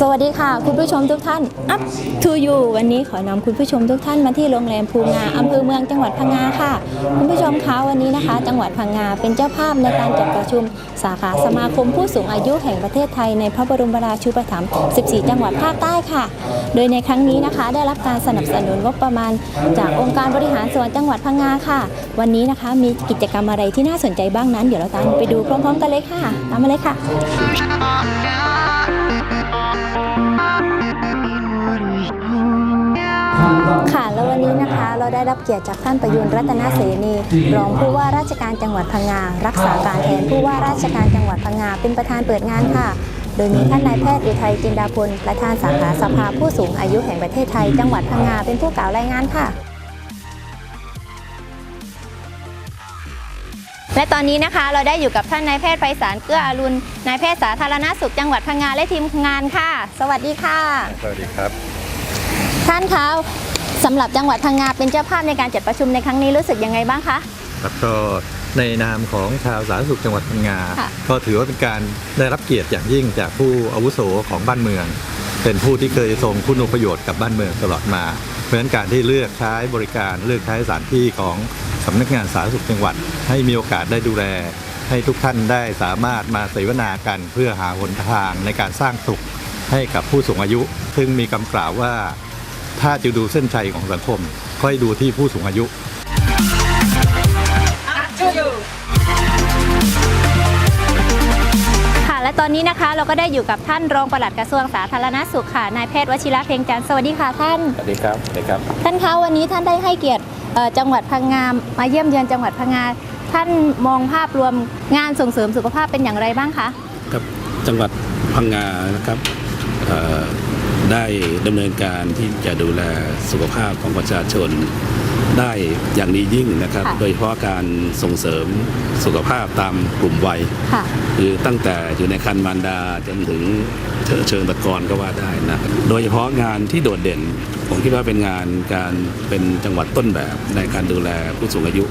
สวัสดีค่ะ คุณผู้ชมทุกท่าน Up to you วันนี้ขอนำคุณผู้ชมทุกท่านมาที่โรงแรมภูงาอำเภอเมืองจังหวัดพังงาค่ะ คุณผู้ชมคะวันนี้นะคะ จังหวัดพังงาเป็นเจ้าภาพในการจัดประชุมสาขาสมาคมผู้สูงอายุแห่งประเทศไทยในพระบรมราชูปถัมภ์ 14 จังหวัดภาคใต้ค่ะ โดยในครั้งนี้นะคะ ได้รับการสนับสนุนงบประมาณ จากองค์การบริหารส่วนจังหวัดพังงาค่ะ วันนี้นะคะมีกิจกรรมอะไรที่น่าสนใจบ้างนั้น เดี๋ยวเราตามไปดูพร้อมๆ กันเลยค่ะ ตามมาเลยค่ะค่ะแล้ววันนี้นะคะเราได้รับเกียรติจากท่านประยุนรัตนเสนีรองผู้ว่าราชการจังหวัดพังงารักษาการแทนผู้ว่าราชการจังหวัดพังงาเป็นประธานเปิดงานค่ะ โดยมีท่านนายแพทย์อุทัยจินดาพลประธานสาขาสภาผู้สูงอายุแห่งประเทศไทย จังหวัดพังงาเป็นผู้กล่าวรายงานค่ะ และตอนนี้นะคะเราได้อยู่กับท่านนายแพทย์ไพศาลเกื้ออรุณนายแพทย์สาธารณสุขจังหวัดพังงาและทีมงานค่ะ สวัสดีค่ะ สวัสดีครับ ท่านคะสำหรับจังหวัดพังงาเป็นเจ้าภาพในการจัดประชุมในครั้งนี้รู้สึกยังไงบ้างคะครับก็ในนามของชาวสาธารณสุขจังหวัดพังงาค่ะก็ถือว่าเป็นการได้รับเกียรติอย่างยิ่งจากผู้อาวุโสของบ้านเมือง เป็นผู้ที่เคยทรงคุณูประโยชน์กับบ้านเมืองตลอดมา เพราะฉะนั้นการที่เลือกใช้บริการเลือกใช้สถานที่ของ สำนักงานสาธารณสุขจังหวัด ให้มีโอกาสได้ดูแล ให้ทุกท่านได้สามารถมาเสวนากันเพื่อหาหนทางในการสร้างสุขให้กับผู้สูงอายุ ซึ่งมีคำกล่าวว่า ถ้าจะดูเส้นชัยของสังคมก็ให้ดูที่ผู้สูงอายุ ค่ะและตอนนี้นะคะเราก็ได้อยู่กับท่านรองปลัดกระทรวงสาธารณสุขค่ะนายแพทย์วชิระเพ็งจันทร์สวัสดีค่ะท่าน สวัสดีครับสวัสดีครับ ท่านคะวันนี้ท่านได้ให้เกียรติเอ่อ จังหวัดพังงามาเยี่ยมเยือนจังหวัดพังงาท่านมองภาพรวมงานส่งเสริมสุขภาพเป็นอย่างไรบ้างคะครับจังหวัดพังงานะครับได้ดำเนินการที่จะดูแลสุขภาพของประชาชน ได้อย่างดียิ่งนะครับค่ะโดยเฉพาะการส่งเสริมสุขภาพตามกลุ่มวัยค่ะคือตั้งแต่อยู่ในคันมารดาจนถึงเชิงเชิงตะกอนก็ว่าได้นะครับโดยเฉพาะงานที่โดดเด่น ผมคิดว่าเป็นงานการเป็นจังหวัดต้นแบบในการดูแลผู้สูงอายุ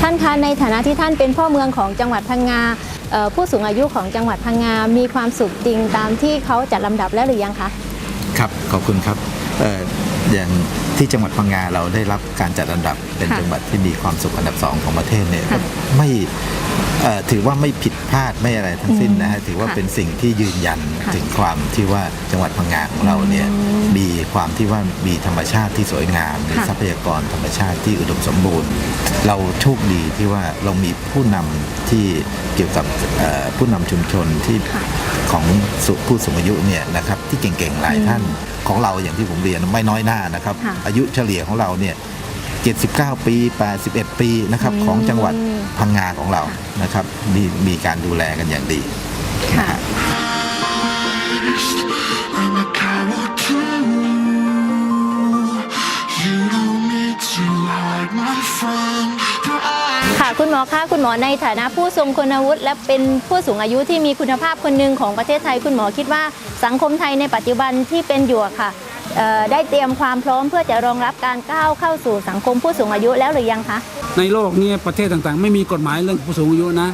ท่านคะในฐานะที่ท่านเป็นพ่อเมืองของจังหวัดพังงาเอ่อ ผู้สูงอายุของจังหวัดพังงา มีความสุขจริงตามที่เขาจัดลำดับแล้วหรือยังคะ ครับ ขอบคุณครับเอ่ออย่างที่จังหวัดพังงาเราได้รับการจัดอันดับเป็นค่ะจังหวัดที่มีความสุขอันดับสองของประเทศเนี่ยค่ะไม่เอ่อ ถือว่าไม่ผิดพลาดไม่อะไรทั้งสิ้นนะฮะถือว่าค่ะเป็นสิ่งที่ยืนยันค่ะถึงความที่ว่าจังหวัดพังงาของเราเนี่ยมีความที่ว่ามีธรรมชาติที่สวยงามมีค่ะทรัพยากรธรรมชาติที่อุดมสมบูรณ์ เราโชคดีที่ว่าเรามีผู้นำที่เกี่ยวกับเอ่อผู้นำชุมชนที่ค่ะของสุผู้สูงอายุเนี่ยนะครับที่เก่งๆหลายท่านของเราอย่างที่ผมเรียนไม่น้อยหน้านะครับค่ะอายุเฉลี่ยของเราเนี่ย 79 ปี 81 ปีนะครับอืมของจังหวัดพังงาของเรานะครับมีมีการดูแลกันอย่างดีค่ะ I'm a coward too. You don't need to hide my friend. Your eyes. ค่ะคุณหมอคะคุณหมอในฐานะผู้ทรงคุณวุฒิและเป็นผู้สูงอายุที่มีคุณภาพคนหนึ่งของประเทศไทย คุณหมอคิดว่าสังคมไทยในปัจจุบันที่เป็นอยู่อะค่ะเอ่อ ได้เตรียมความพร้อมเพื่อจะรองรับการก้าวเข้าสู่สังคมผู้สูงอายุแล้วหรือยังคะ ในโลกเนี้ประเทศต่างๆ ไม่มีกฎหมายเรื่องผู้สูงอายุนะ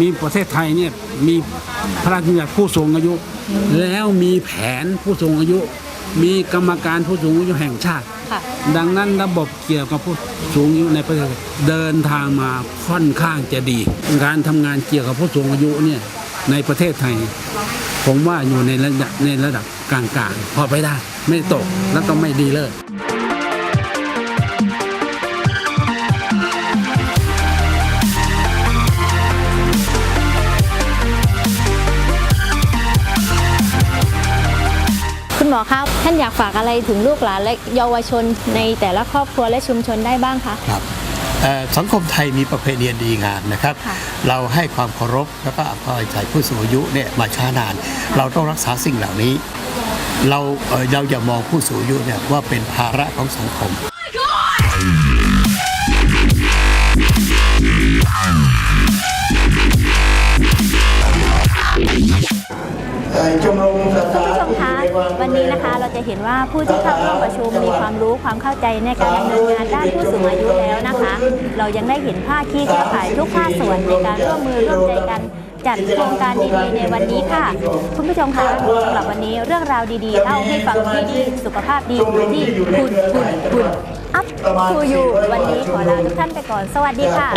มีประเทศไทยเนี่ยมีพระราชบัญญัติผู้สูงอายุ แล้วมีแผนผู้สูงอายุ มีกรรมการผู้สูงอายุแห่งชาติค่ะดังนั้นระบบเกี่ยวกับผู้สูงอายุในประเทศไทยเดินทางมาค่อนข้างจะดี การทำงานเกี่ยวกับผู้สูงอายุเนี่ยในประเทศไทย ผมว่าอยู่ในระดับในระดับกลางๆพอไปได้ ไม่ตกแล้วก็ไม่ดีเลิศคุณหมอคะท่านอยากฝากอะไรถึงลูกหลานและเยาวชนในแต่ละครอบครัวและชุมชนได้บ้างคะครับเอ่อสังคมไทยมีประเพณีอันดีงามนะครับค่ะเราให้ความเคารพแล้วก็อภัยใจผู้สูงอายุเนี่ยมาช้านาน เราต้องรักษาสิ่งเหล่านี้ เราเราอย่ามองผู้สูงอายุเนี่ยว่าเป็นภาระของสังคม วันนี้นะคะเราจะเห็นว่าผู้ที่เข้าร่วมประชุมมีความรู้ความเข้าใจในการดำเนินงานด้านผู้สูงอายุแล้วนะคะ เรายังได้เห็นภาคีเครือข่ายทุกภาคส่วนในการร่วมมือร่วมใจกันจัดโครงการดีๆในวันนี้ค่ะ คุณผู้ชมคะสำหรับวันนี้เรื่องราวดีๆเล่าให้ฟังที่ดีสุขภาพดีที่คุณคุณคุณอัพทูยูวันนี้ขอลาทุกท่านไปก่อน สวัสดีค่ะ